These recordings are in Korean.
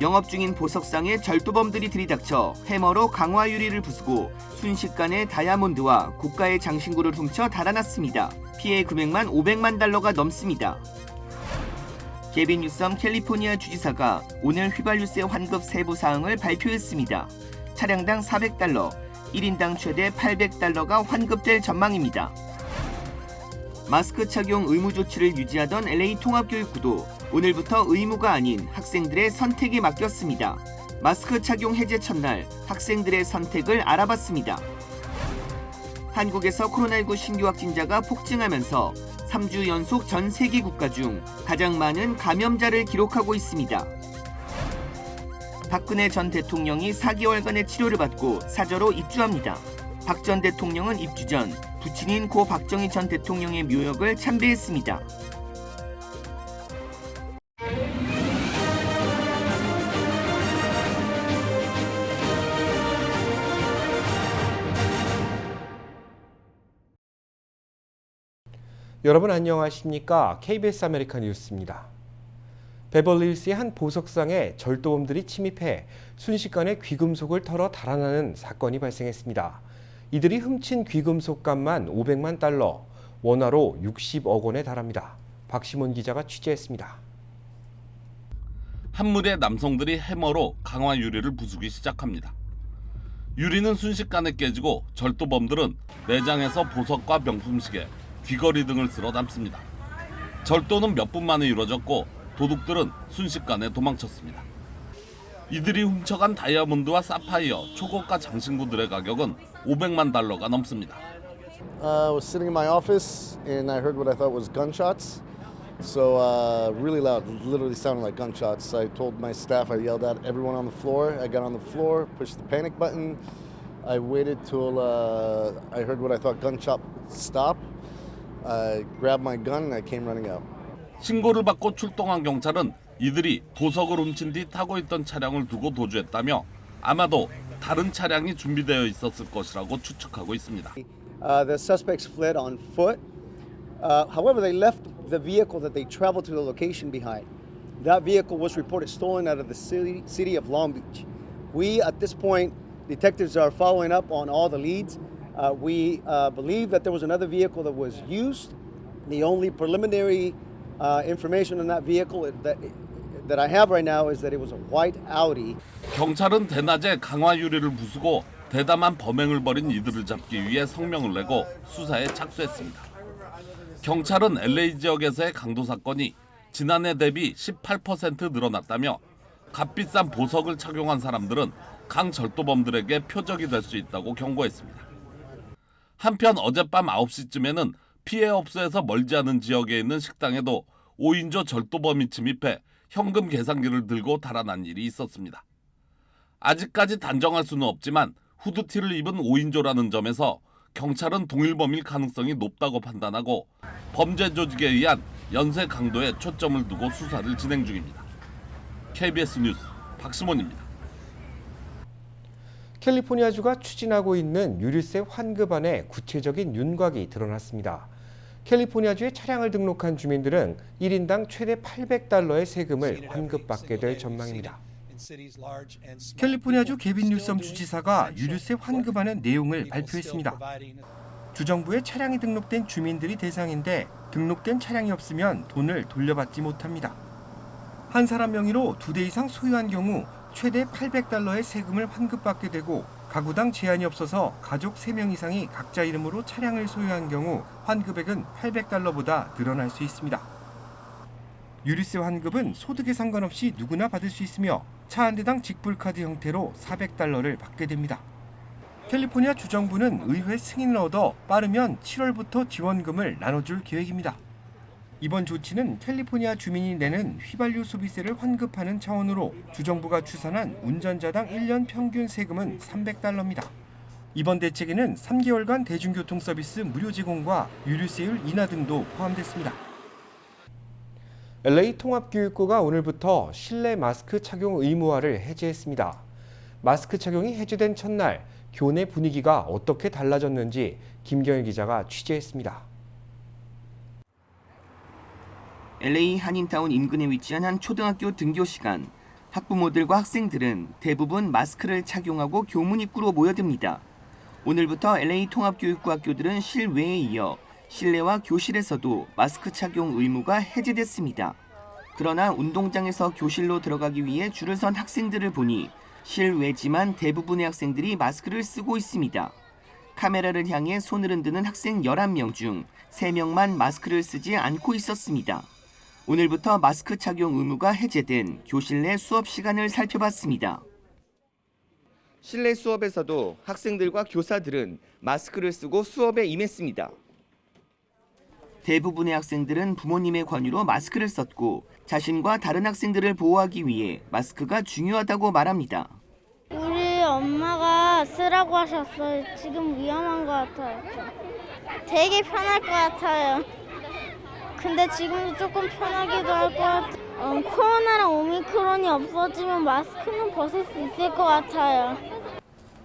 영업 중인 보석상에 절도범들이 들이닥쳐 해머로 강화 유리를 부수고 순식간에 다이아몬드와 고가의 장신구를 훔쳐 달아났습니다. 피해 금액만 500만 달러가 넘습니다. 개빈 뉴섬 캘리포니아 주지사가 오늘 휘발유세 환급 세부 사항을 발표했습니다. 차량당 400달러, 1인당 최대 800달러가 환급될 전망입니다. 마스크 착용 의무 조치를 유지하던 LA 통합교육부도 오늘부터 의무가 아닌 학생들의 선택에 맡겼습니다. 마스크 착용 해제 첫날 학생들의 선택을 알아봤습니다. 한국에서 코로나19 신규 확진자가 폭증하면서 3주 연속 전 세계 국가 중 가장 많은 감염자를 기록하고 있습니다. 박근혜 전 대통령이 4개월간의 치료를 받고 사저로 입주합니다. 박 전 대통령은 입주 전 부친인 고 박정희 전 대통령의 묘역을 참배했습니다. 여러분 안녕하십니까? KBS 아메리카 뉴스입니다. 베벌리힐스의 한 보석상에 절도범들이 침입해 순식간에 귀금속을 털어 달아나는 사건이 발생했습니다. 이들이 훔친 귀금속값만 500만 달러, 원화로 60억 원에 달합니다. 박시몬 기자가 취재했습니다. 한 무리의 남성들이 해머로 강화 유리를 부수기 시작합니다. 유리는 순식간에 깨지고 절도범들은 내장에서 보석과 명품 시계, 귀걸이 등을 쓸어 담습니다. 절도는 몇 분 만에 이루어졌고 도둑들은 순식간에 도망쳤습니다. 이들이 훔쳐간 다이아몬드와 사파이어, 초고가 장신구들의 가격은 500만 달러가 넘습니다. Uh, I was sitting in my office and I heard what I thought was gunshots. So uh, really loud, literally sounded like gunshots. I told my staff, I yelled at everyone on the floor. I got on the floor, pushed the panic button. I waited till uh, I heard what I thought gunshot stop. I grabbed my gun and I came running out. 신고를 받고 출동한 경찰은 이들이 보석을 훔친 뒤 타고 있던 차량을 두고 도주했다며 아마도 다른 차량이 준비되어 있었을 것이라고 추측하고 있습니다. Uh, the suspects fled on foot. Uh, however, they left the vehicle that they traveled to the location behind. That vehicle was reported stolen out of the city, city of Long Beach. We, at this point, detectives are following up on all the leads. Uh, we uh, believe that there was another vehicle that was used. The only preliminary uh, information on that vehicle that, that I have right now is that it was a white Audi. 경찰은 대낮에 강화 유리를 부수고 대담한 범행을 벌인 이들을 잡기 위해 성명을 내고 수사에 착수했습니다. 경찰은 LA 지역에서의 강도 사건이 지난해 대비 18% 늘어났다며 값비싼 보석을 착용한 사람들은 강절도범들에게 표적이 될 수 있다고 경고했습니다. 한편 어젯밤 9시쯤에는 피해 업소에서 멀지 않은 지역에 있는 식당에도 5인조 절도범이 침입해 현금 계산기를 들고 달아난 일이 있었습니다. 아직까지 단정할 수는 없지만 후드티를 입은 5인조라는 점에서 경찰은 동일범일 가능성이 높다고 판단하고 범죄 조직에 의한 연쇄 강도에 초점을 두고 수사를 진행 중입니다. KBS 뉴스 박수mon입니다. 캘리포니아주가 추진하고 있는 유류세 환급안의 구체적인 윤곽이 드러났습니다. 캘리포니아주에 차량을 등록한 주민들은 1인당 최대 800달러의 세금을 환급받게 될 전망입니다. 캘리포니아주 개빈 뉴섬 주지사가 유류세 환급안의 내용을 발표했습니다. 주정부에 차량이 등록된 주민들이 대상인데 등록된 차량이 없으면 돈을 돌려받지 못합니다. 한 사람 명의로 두 대 이상 소유한 경우 최대 800달러의 세금을 환급받게 되고 가구당 제한이 없어서 가족 3명 이상이 각자 이름으로 차량을 소유한 경우 환급액은 800달러보다 늘어날 수 있습니다. 유류세 환급은 소득에 상관없이 누구나 받을 수 있으며 차 한 대당 직불카드 형태로 400달러를 받게 됩니다. 캘리포니아 주정부는 의회 승인을 얻어 빠르면 7월부터 지원금을 나눠줄 계획입니다. 이번 조치는 캘리포니아 주민이 내는 휘발유 소비세를 환급하는 차원으로 주정부가 추산한 운전자당 1년 평균 세금은 300달러입니다. 이번 대책에는 3개월간 대중교통 서비스 무료 제공과 유류세율 인하 등도 포함됐습니다. LA 통합교육부가 오늘부터 실내 마스크 착용 의무화를 해제했습니다. 마스크 착용이 해제된 첫날 교내 분위기가 어떻게 달라졌는지 김경일 기자가 취재했습니다. LA 한인타운 인근에 위치한 한 초등학교 등교 시간 학부모들과 학생들은 대부분 마스크를 착용하고 교문 입구로 모여듭니다. 오늘부터 LA 통합교육부 학교들은 실외에 이어 실내와 교실에서도 마스크 착용 의무가 해제됐습니다. 그러나 운동장에서 교실로 들어가기 위해 줄을 선 학생들을 보니 실외지만 대부분의 학생들이 마스크를 쓰고 있습니다. 카메라를 향해 손을 흔드는 학생 11명 중 3명만 마스크를 쓰지 않고 있었습니다. 오늘부터 마스크 착용 의무가 해제된 교실 내 수업 시간을 살펴봤습니다. 실내 수업에서도 학생들과 교사들은 마스크를 쓰고 수업에 임했습니다. 대부분의 학생들은 부모님의 권유로 마스크를 썼고 자신과 다른 학생들을 보호하기 위해 마스크가 중요하다고 말합니다. 우리 엄마가 쓰라고 하셨어요. 지금 위험한 것 같아요. 되게 편할 것 같아요. 근데 지금도 조금 편하기도 할 것 같아요. 어, 코로나랑 오미크론이 없어지면 마스크는 벗을 수 있을 것 같아요.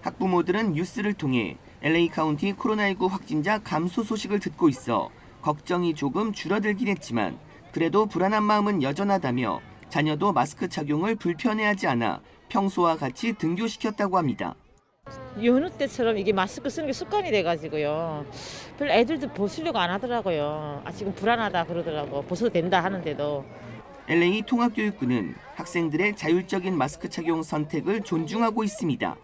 학부모들은 뉴스를 통해 LA 카운티 코로나19 확진자 감소 소식을 듣고 있어 걱정이 조금 줄어들긴 했지만 그래도 불안한 마음은 여전하다며 자녀도 마스크 착용을 불편해하지 않아 평소와 같이 등교시켰다고 합니다. 여느 때처럼 이게 마스크 쓰는 게 습관이 돼가지고요. 별로 애들도 벗으려고 안 하더라고요. 아 지금 불안하다 그러더라고. 벗어도 된다 하는데도. LA 통합교육부는 학생들의 자율적인 마스크 착용 선택을 존중하고 있습니다.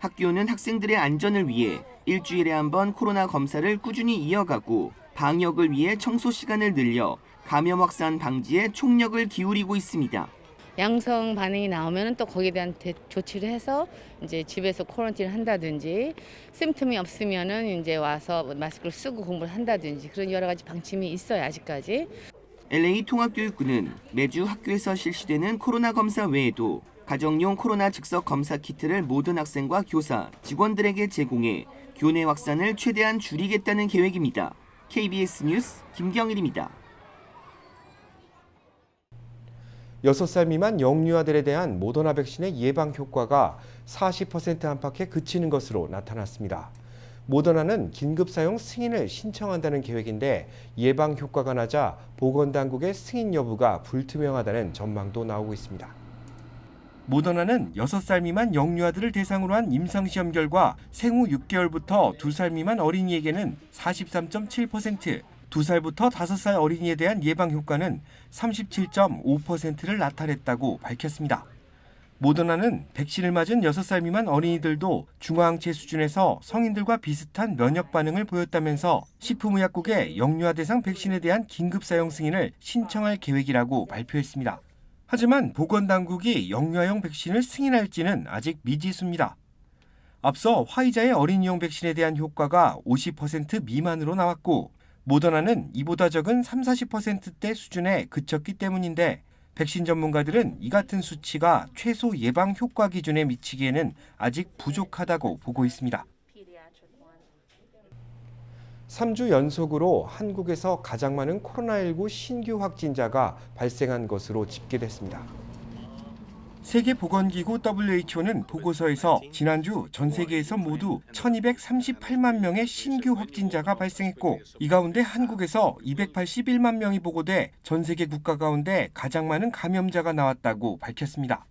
학교는 학생들의 안전을 위해 일주일에 한 번 코로나 검사를 꾸준히 이어가고 방역을 위해 청소 시간을 늘려 감염 확산 방지에 총력을 기울이고 있습니다. 양성 반응이 나오면 또 거기에 대한 대- 조치를 해서 이제 집에서 코런틴 한다든지 심틈이 없으면은 이제 와서 마스크를 쓰고 공부를 한다든지 그런 여러 가지 방침이 있어요 아직까지. LA 통합교육부는 매주 학교에서 실시되는 코로나 검사 외에도 가정용 코로나 즉석 검사 키트를 모든 학생과 교사, 직원들에게 제공해 교내 확산을 최대한 줄이겠다는 계획입니다. KBS 뉴스 김경일입니다. 6살 미만 영유 아들에 대한 모더나 백신의 예방 효과가 40% 안팎에 그치는 것으로 나타났습니다. 모더나는 긴급 사용 승인을 신청한다는 계획인데 예방 효과가 낮아 보건당국의 승인 여부가 불투명하다는 전망도 나오고 있습니다. 모더나는 6살 미만 영유아들을 대상으로 한 임상시험 결과 생후 6개월부터 2살 미만 어린이에게는 43.7%, 2살부터 5살 어린이에 대한 예방 효과는 37.5%를 나타냈다고 밝혔습니다. 모더나는 백신을 맞은 6살 미만 어린이들도 중화항체 수준에서 성인들과 비슷한 면역 반응을 보였다면서 식품의약국에 영유아 대상 백신에 대한 긴급 사용 승인을 신청할 계획이라고 발표했습니다. 하지만 보건당국이 영유아용 백신을 승인할지는 아직 미지수입니다. 앞서 화이자의 어린이용 백신에 대한 효과가 50% 미만으로 나왔고 모더나는 이보다 적은 3, 40%대 수준에 그쳤기 때문인데 백신 전문가들은 이 같은 수치가 최소 예방 효과 기준에 미치기에는 아직 부족하다고 보고 있습니다. 3주 연속으로 한국에서 가장 많은 코로나19 신규 확진자가 발생한 것으로 집계됐습니다. 세계보건기구 WHO는 보고서에서 지난주 전 세계에서 모두 1238만 명의 신규 확진자가 발생했고 이 가운데 한국에서 281만 명이 보고돼 전 세계 국가 가운데 가장 많은 감염자가 나왔다고 밝혔습니다.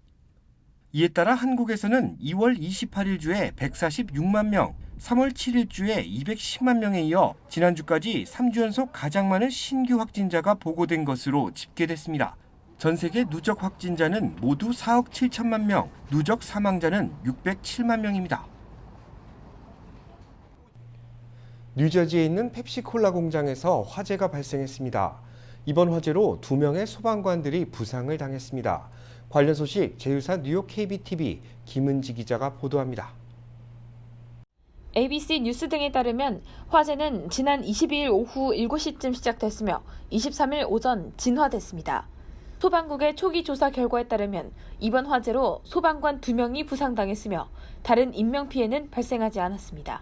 이에 따라 한국에서는 2월 28일 주에 146만 명, 3월 7일 주에 210만 명에 이어 지난주까지 3주 연속 가장 많은 신규 확진자가 보고된 것으로 집계됐습니다. 전 세계 누적 확진자는 모두 4억 7천만 명, 누적 사망자는 607만 명입니다. 뉴저지에 있는 펩시콜라 공장에서 화재가 발생했습니다. 이번 화재로 두 명의 소방관들이 부상을 당했습니다. 관련 소식 제휴사 뉴욕 KBTV 김은지 기자가 보도합니다. ABC 뉴스 등에 따르면 화재는 지난 22일 오후 7시쯤 시작됐으며 23일 오전 진화됐습니다. 소방국의 초기 조사 결과에 따르면 이번 화재로 소방관 2명이 부상당했으며 다른 인명피해는 발생하지 않았습니다.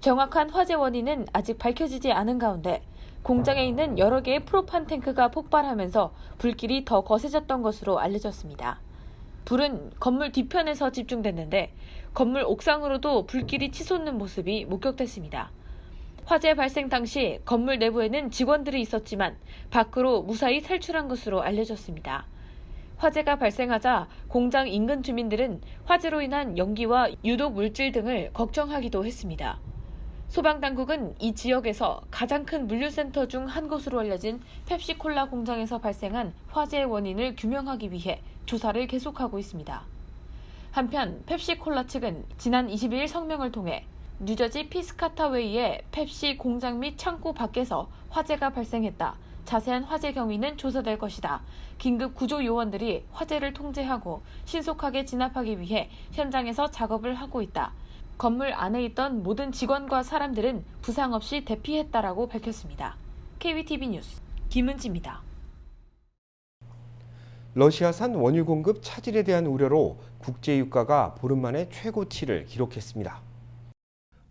정확한 화재 원인은 아직 밝혀지지 않은 가운데 공장에 있는 여러 개의 프로판 탱크가 폭발하면서 불길이 더 거세졌던 것으로 알려졌습니다. 불은 건물 뒤편에서 집중됐는데 건물 옥상으로도 불길이 치솟는 모습이 목격됐습니다. 화재 발생 당시 건물 내부에는 직원들이 있었지만 밖으로 무사히 탈출한 것으로 알려졌습니다. 화재가 발생하자 공장 인근 주민들은 화재로 인한 연기와 유독 물질 등을 걱정하기도 했습니다. 소방당국은 이 지역에서 가장 큰 물류센터 중 한 곳으로 알려진 펩시콜라 공장에서 발생한 화재의 원인을 규명하기 위해 조사를 계속하고 있습니다. 한편 펩시콜라 측은 지난 22일 성명을 통해 뉴저지 피스카타웨이의 펩시 공장 및 창고 밖에서 화재가 발생했다. 자세한 화재 경위는 조사될 것이다. 긴급 구조 요원들이 화재를 통제하고 신속하게 진압하기 위해 현장에서 작업을 하고 있다. 건물 안에 있던 모든 직원과 사람들은 부상 없이 대피했다라고 밝혔습니다. KBTV 뉴스 김은지입니다. 러시아산 원유 공급 차질에 대한 우려로 국제 유가가 보름 만에 최고치를 기록했습니다.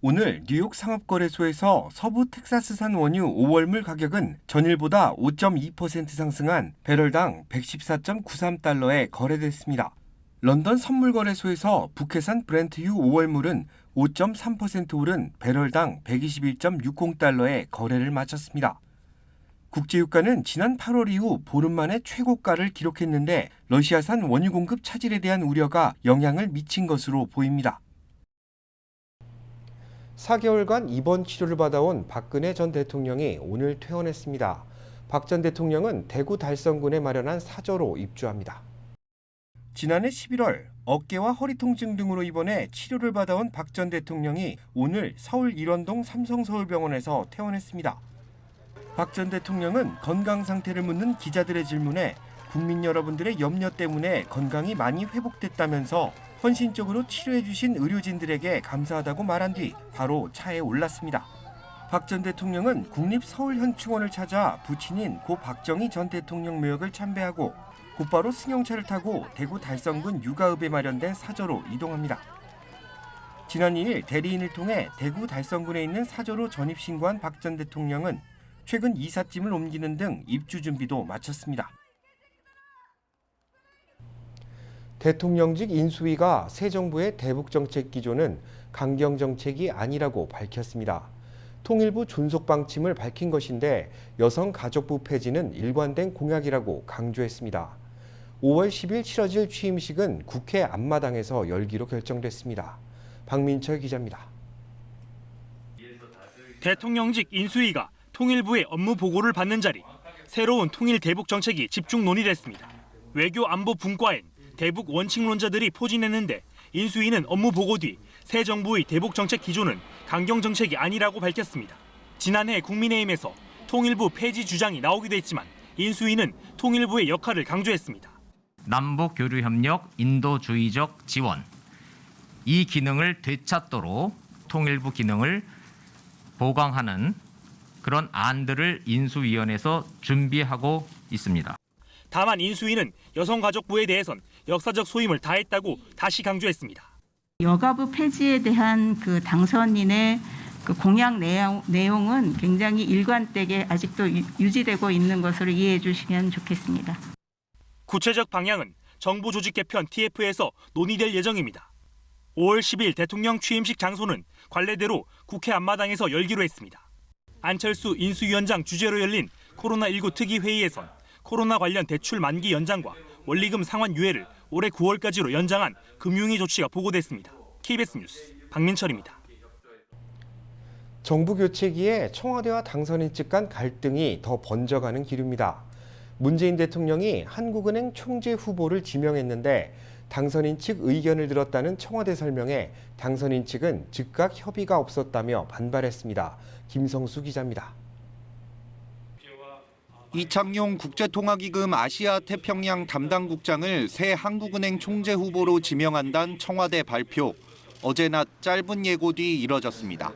오늘 뉴욕 상업거래소에서 서부 텍사스산 원유 5월물 가격은 전일보다 5.2% 상승한 배럴당 114.93달러에 거래됐습니다. 런던 선물거래소에서 북해산 브렌트유 5월물은 5.3% 오른 배럴당 121.60달러에 거래를 마쳤습니다. 국제유가는 지난 8월 이후 보름 만에 최고가를 기록했는데 러시아산 원유 공급 차질에 대한 우려가 영향을 미친 것으로 보입니다. 4개월간 입원 치료를 받아온 박근혜 전 대통령이 오늘 퇴원했습니다. 박 전 대통령은 대구 달성군에 마련한 사저로 입주합니다. 지난해 11월 어깨와 허리 통증 등으로 입원해 치료를 받아온 박 전 대통령이 오늘 서울 일원동 삼성서울병원에서 퇴원했습니다. 박 전 대통령은 건강 상태를 묻는 기자들의 질문에 국민 여러분들의 염려 때문에 건강이 많이 회복됐다면서 헌신적으로 치료해 주신 의료진들에게 감사하다고 말한 뒤 바로 차에 올랐습니다. 박 전 대통령은 국립서울현충원을 찾아 부친인 고 박정희 전 대통령 묘역을 참배하고 곧바로 승용차를 타고 대구 달성군 육아읍에 마련된 사저로 이동합니다. 지난 2일 대리인을 통해 대구 달성군에 있는 사저로 전입 신고한 박 전 대통령은 최근 이삿짐을 옮기는 등 입주 준비도 마쳤습니다. 대통령직 인수위가 새 정부의 대북 정책 기조는 강경 정책이 아니라고 밝혔습니다. 통일부 존속 방침을 밝힌 것인데 여성 가족부 폐지는 일관된 공약이라고 강조했습니다. 5월 10일 치러질 취임식은 국회 앞마당에서 열기로 결정됐습니다. 박민철 기자입니다. 대통령직 인수위가 통일부의 업무 보고를 받는 자리, 새로운 통일 대북 정책이 집중 논의됐습니다. 외교 안보 분과엔 대북 원칙론자들이 포진했는데 인수위는 업무 보고 뒤 새 정부의 대북 정책 기조는 강경 정책이 아니라고 밝혔습니다. 지난해 국민의힘에서 통일부 폐지 주장이 나오기도 했지만 인수위는 통일부의 역할을 강조했습니다. 남북 교류 협력 인도주의적 지원 이 기능을 되찾도록 통일부 기능을 보강하는 그런 안들을 인수위원회에서 준비하고 있습니다. 다만 인수위는 여성가족부에 대해선 역사적 소임을 다했다고 다시 강조했습니다. 여가부 폐지에 대한 그 당선인의 그 공약 내용, 내용은 굉장히 일관되게 아직도 유- 유지되고 있는 것으로 이해해 주시면 좋겠습니다. 구체적 방향은 정부 조직 개편 TF에서 논의될 예정입니다. 5월 10일 대통령 취임식 장소는 관례대로 국회 앞마당에서 열기로 했습니다. 안철수 인수위원장 주재로 열린 코로나19 특위 회의에선 코로나 관련 대출 만기 연장과 원리금 상환 유예를 올해 9월까지로 연장한 금융위 조치가 보고됐습니다. KBS 뉴스 박민철입니다. 정부 교체기에 청와대와 당선인 측 간 갈등이 더 번져가는 기류입니다. 문재인 대통령이 한국은행 총재 후보를 지명했는데 당선인 측 의견을 들었다는 청와대 설명에 당선인 측은 즉각 협의가 없었다며 반발했습니다. 김성수 기자입니다. 이창용 국제통화기금 아시아 태평양 담당국장을 새 한국은행 총재 후보로 지명한다는 청와대 발표. 어제 낮 짧은 예고 뒤 이뤄졌습니다.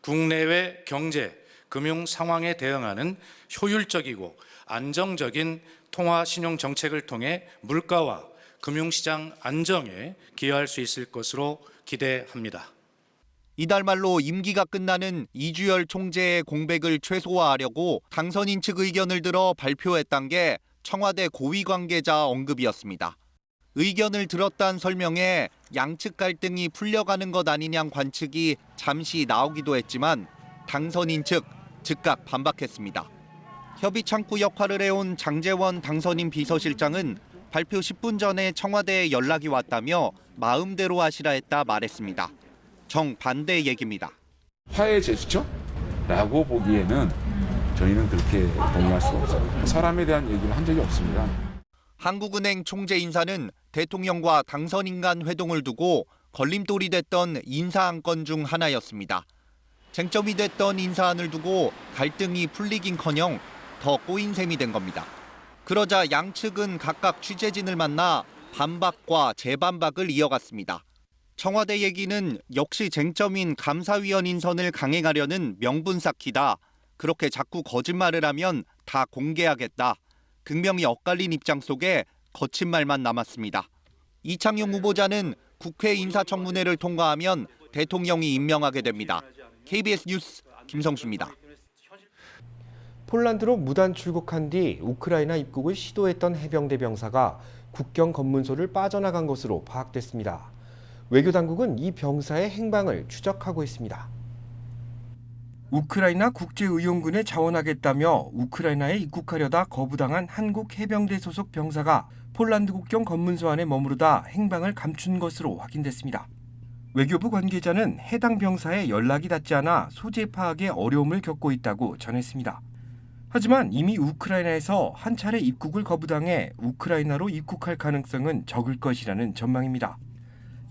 국내외 경제, 금융 상황에 대응하는 효율적이고 안정적인 통화 신용 정책을 통해 물가와 금융시장 안정에 기여할 수 있을 것으로 기대합니다. 이달 말로 임기가 끝나는 이주열 총재의 공백을 최소화하려고 당선인 측 의견을 들어 발표했던 게 청와대 고위 관계자 언급이었습니다. 의견을 들었다는 설명에 양측 갈등이 풀려가는 것 아니냐는 관측이 잠시 나오기도 했지만 당선인 측 즉각 반박했습니다. 협의 창구 역할을 해온 장재원 당선인 비서실장은 발표 10분 전에 청와대에 연락이 왔다며 마음대로 하시라 했다 말했습니다. 정반대 얘기입니다. 화해 제스처라고 보기에는 저희는 그렇게 동의할 수가 없어요. 사람에 대한 얘기를 한 적이 없습니다. 한국은행 총재 인사는 대통령과 당선인 간 회동을 두고 걸림돌이 됐던 인사 안 건 중 하나였습니다. 쟁점이 됐던 인사안을 두고 갈등이 풀리긴커녕 더 꼬인 셈이 된 겁니다. 그러자 양측은 각각 취재진을 만나 반박과 재반박을 이어갔습니다. 청와대 얘기는 역시 쟁점인 감사위원 인선을 강행하려는 명분 쌓기다. 그렇게 자꾸 거짓말을 하면 다 공개하겠다. 극명히 엇갈린 입장 속에 거친 말만 남았습니다. 이창용 후보자는 국회 인사청문회를 통과하면 대통령이 임명하게 됩니다. KBS 뉴스 김성수입니다. 폴란드로 무단 출국한 뒤 우크라이나 입국을 시도했던 해병대 병사가 국경 검문소를 빠져나간 것으로 파악됐습니다. 외교 당국은 이 병사의 행방을 추적하고 있습니다. 우크라이나 국제의용군에 자원하겠다며 우크라이나에 입국하려다 거부당한 한국 해병대 소속 병사가 폴란드 국경 검문소 안에 머무르다 행방을 감춘 것으로 확인됐습니다. 외교부 관계자는 해당 병사의 연락이 닿지 않아 소재 파악에 어려움을 겪고 있다고 전했습니다. 하지만 이미 우크라이나에서 한 차례 입국을 거부당해 우크라이나로 입국할 가능성은 적을 것이라는 전망입니다.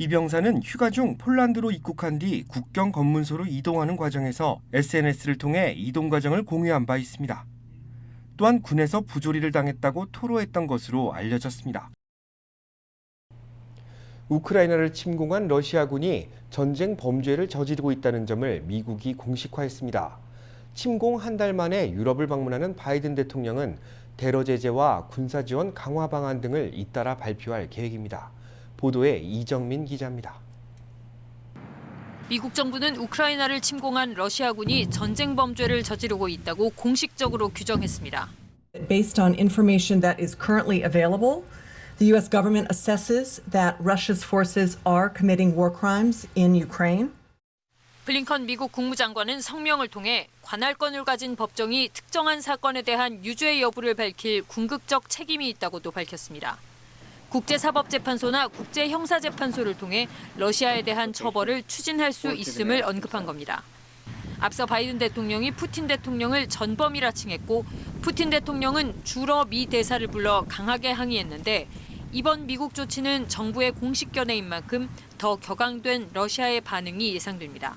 이 병사는 휴가 중 폴란드로 입국한 뒤 국경 검문소로 이동하는 과정에서 SNS를 통해 이동 과정을 공유한 바 있습니다. 또한 군에서 부조리를 당했다고 토로했던 것으로 알려졌습니다. 우크라이나를 침공한 러시아군이 전쟁 범죄를 저지르고 있다는 점을 미국이 공식화했습니다. 침공 한 달 만에 유럽을 방문하는 바이든 대통령은 테러 제재와 군사 지원 강화 방안 등을 잇따라 발표할 계획입니다. 보도에 이정민 기자입니다. 미국 정부는 우크라이나를 침공한 러시아군이 전쟁 범죄를 저지르고 있다고 공식적으로 규정했습니다. Based on information that is currently available, the U.S. government assesses that Russia's forces are committing war crimes in Ukraine. 블링컨 미국 국무장관은 성명을 통해 관할권을 가진 법정이 특정한 사건에 대한 유죄 여부를 밝힐 궁극적 책임이 있다고도 밝혔습니다. 국제사법재판소나 국제형사재판소를 통해 러시아에 대한 처벌을 추진할 수 있음을 언급한 겁니다. 앞서 바이든 대통령이 푸틴 대통령을 전범이라 칭했고 푸틴 대통령은 주로 미 대사를 불러 강하게 항의했는데 이번 미국 조치는 정부의 공식 견해인 만큼 더 격앙된 러시아의 반응이 예상됩니다.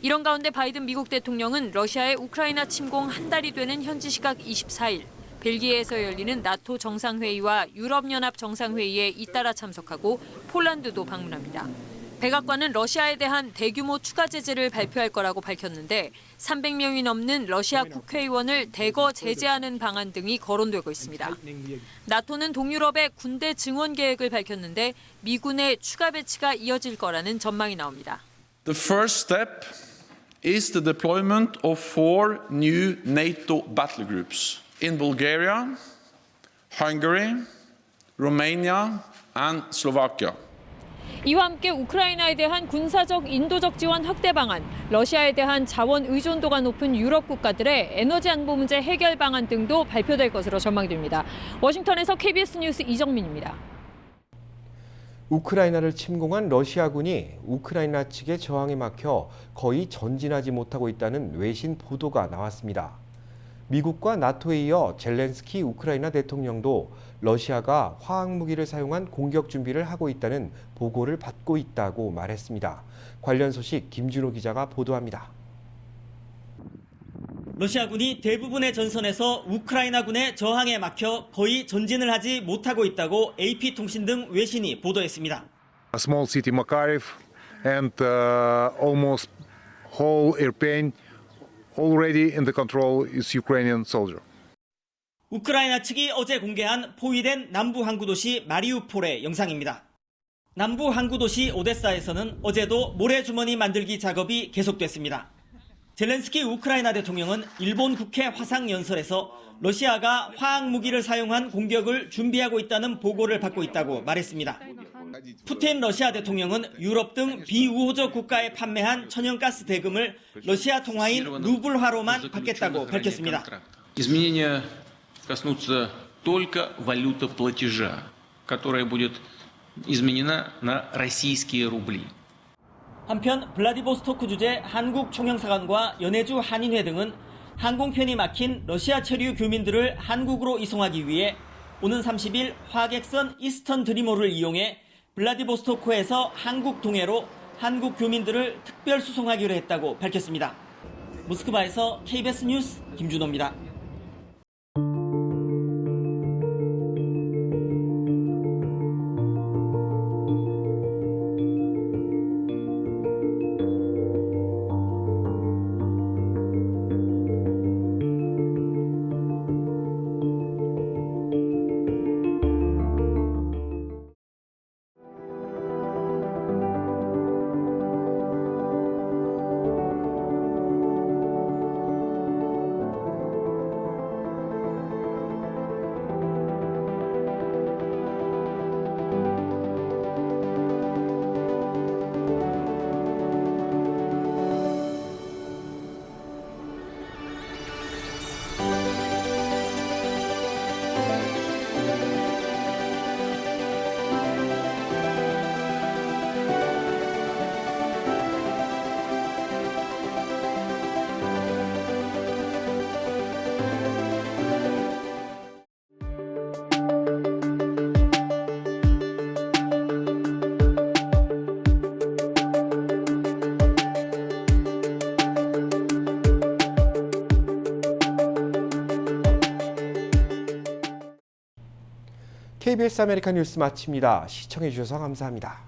이런 가운데 바이든 미국 대통령은 러시아의 우크라이나 침공 한 달이 되는 현지 시각 24일 벨기에에서 열리는 나토 정상회의와 유럽연합 정상회의에 잇따라 참석하고 폴란드도 방문합니다. 백악관은 러시아에 대한 대규모 추가 제재를 발표할 거라고 밝혔는데 300명이 넘는 러시아 국회의원을 대거 제재하는 방안 등이 거론되고 있습니다. 나토는 동유럽의 군대 증원 계획을 밝혔는데 미군의 추가 배치가 이어질 거라는 전망이 나옵니다. The first step is the deployment of four new NATO battle groups in Bulgaria, Hungary, Romania, and Slovakia. 이와 함께 우크라이나에 대한 군사적 인도적 지원 확대 방안, 러시아에 대한 자원 의존도가 높은 유럽 국가들의 에너지 안보 문제 해결 방안 등도 발표될 것으로 전망됩니다. 워싱턴에서 KBS 뉴스 이정민입니다. 우크라이나를 침공한 러시아군이 우크라이나 측의 저항에 막혀 거의 전진하지 못하고 있다는 외신 보도가 나왔습니다. 미국과 나토에 이어 젤렌스키 우크라이나 대통령도 러시아가 화학무기를 사용한 공격 준비를 하고 있다는 보고를 받고 있다고 말했습니다. 관련 소식 김준호 기자가 보도합니다. 러시아군이 대부분의 전선에서 우크라이나군의 저항에 막혀 거의 전진을 하지 못하고 있다고 AP통신 등 외신이 보도했습니다. A small city Makariv and uh, almost whole Irpin already in the control is Ukrainian soldier. 우크라이나 측이 어제 공개한 포위된 남부 항구 도시 마리우폴의 영상입니다. 남부 항구 도시 오데사에서는 어제도 모래주머니 만들기 작업이 계속됐습니다. 젤렌스키 우크라이나 대통령은 일본 국회 화상 연설에서 러시아가 화학 무기를 사용한 공격을 준비하고 있다는 보고를 받고 있다고 말했습니다. 푸틴 러시아 대통령은 유럽 등 비우호적 국가에 판매한 천연가스 대금을 러시아 통화인 루블화로만 받겠다고 밝혔습니다. Изменения коснутся только валюта платежа, которая будет изменена на российские рубли. 한편 블라디보스토크 주재 한국 총영사관과 연해주 한인회 등은 항공편이 막힌 러시아 체류 교민들을 한국으로 이송하기 위해 오는 30일 화객선 이스턴 드리모를 이용해 블라디보스토크에서 한국 동해로 한국 교민들을 특별 수송하기로 했다고 밝혔습니다. 모스크바에서 KBS 뉴스 김준호입니다. KBS 아메리칸 뉴스 마칩니다. 시청해 주셔서 감사합니다.